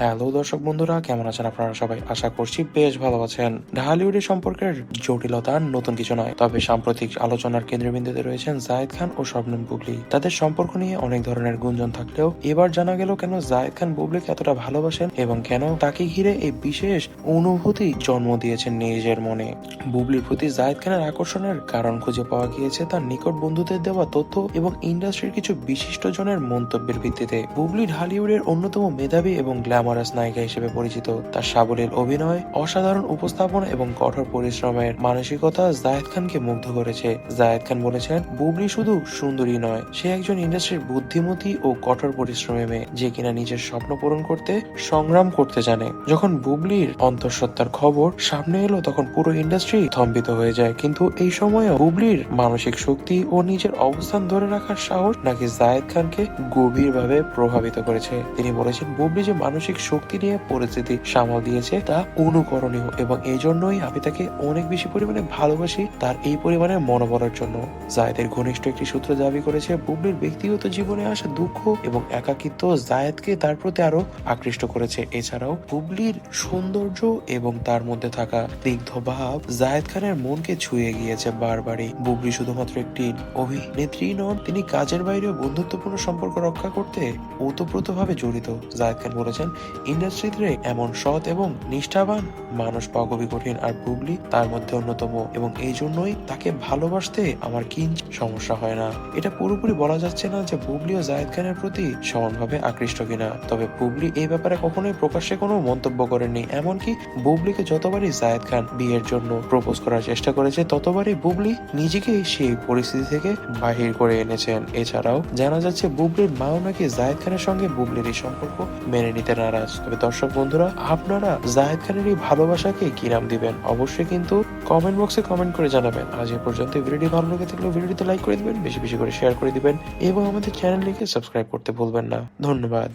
Hello দর্শক বন্ধুরা, কেমন আছেন আপনারা সবাই? আশা করছি বেশ ভালো আছেন। ঢালিউডের সম্পর্কের জটিলতা নতুন কিছু নয়, তবে সাম্প্রতিক আলোচনার কেন্দ্রবিন্দুতে রয়েছেন জায়েদ খান ও শবনম বুবলি। তাদের সম্পর্ক নিয়ে অনেক ধরনের গুঞ্জন থাকলেও এবার জানা গেল কেন জায়েদ খান বুবলিকে এতটা ভালোবাসেন এবং কেন তাকে ঘিরে এই বিশেষ অনুভূতি জন্ম দিয়েছেন নিজের মনে। বুবলির প্রতি জায়েদ খানের আকর্ষণের কারণ খুঁজে পাওয়া গিয়েছে তার নিকট বন্ধুদের দেওয়া তথ্য এবং ইন্ডাস্ট্রির কিছু বিশিষ্ট জনের মন্তব্যের ভিত্তিতে। বুবলি ঢালিউডের অন্যতম মেধাবী এবং গ্ল্যামারাস নায়িকা হিসেবে পরিচিত, তার সাবলীল অভিনয়, অসাধারণ উপস্থাপনা এবং কঠোর পরিশ্রমের মানসিকতা জায়েদ খানকে মুগ্ধ করেছে। জায়েদ খান বলেছেন, বুবলি শুধু সুন্দরী নয়, সে একজন ইন্ডাস্ট্রির বুদ্ধিমতী ও কঠোর পরিশ্রমী মেয়ে, যে কিনা নিজের স্বপ্ন পূরণ করতে সংগ্রাম করতে জানে। যখন বুবলির অন্তঃসত্ত্বার খবর সামনে এলো, তখন পুরো ইন্ডাস্ট্রি থম্বিত হয়ে যায়। কিন্তু এই সময়েও বুবলির মানসিক শক্তি ও নিজের অবস্থান ধরে রাখার সাহস নাকি জায়েদ খানকে গভীরভাবে প্রভাবিত করেছে? তিনি বলেছেন, বুবলি যে মানসিক শক্তি নিয়ে পরিস্থিতি সামাল দিয়েছে তা অনুকরণীয় এবং এই জন্যই আমি তাকে অনেক বেশি পরিমাণে ভালোবাসি তার এই পরিমাণের মনোবলের জন্য। জায়েদের ঘনিষ্ঠ একটি সূত্র দাবি করেছে, বুবলির ব্যক্তিগত জীবনে আসা দুঃখ এবং একাকিত্ব জায়েদকে তার প্রতি আরও আকৃষ্ট করেছে। এছাড়াও বুবলির সৌন্দর্য এবং তার মধ্যে থাকা স্নিগ্ধ ভাব জায়েদ খানের মনকে ছুঁয়ে গিয়েছে বারবারই। বুবলি শুধুমাত্র একটি অভিনেত্রী নন, তিনি কাজের বাইরেও বন্ধুত্বপূর্ণ সম্পর্ক রক্ষা করতে ওতপ্রোতভাবে জড়িত। জায়েদ খান বলেছেন ইন্ডাস্ট্রিতে এমন সৎ এবং নিষ্ঠাবান মানুষ পাওয়া কঠিন আর বুবলি তার মধ্যে অন্যতম এবং এই জন্যই তাকে ভালোবাসতে আমার কিঞ্চ সমস্যা হয় না। এটা পুরোপুরি বলা যাচ্ছে না যে বুবলি ও জায়েদ খানের প্রতি সমানভাবে আকৃষ্ট কিনা। তবে বুবলি এই ব্যাপারে কখনোই প্রকাশ্যে কোনো মন্তব্য করেননি। এমনকি বুবলিকে যতবারই জায়েদ খান বিয়ের জন্য প্রপোজ করার চেষ্টা করেছে, ততবারই বুবলি নিজেকে সেই পরিস্থিতি থেকে বাহির করে এনেছেন। এছাড়াও জানা যাচ্ছে, বুবলির মাও নাকি জায়েদ খানের সঙ্গে বুবলির এই সম্পর্ক মেনে নিতে নারাজ তবে দর্শক বন্ধুরা, আপনারা জাহেদ খানের এই ভালোবাসাকে কি নাম দিবেন? অবশ্যই কিন্তু কমেন্ট বক্সে কমেন্ট করে জানাবেন। আজ এ পর্যন্ত ভিডিওটি ভালো লেগে থাকলে ভিডিওটিতে লাইক করে দিবেন, বেশি বেশি করে শেয়ার করে দিবেন, এবং আমাদের চ্যানেলটিকে সাবস্ক্রাইব করতে ভুলবেন না। ধন্যবাদ।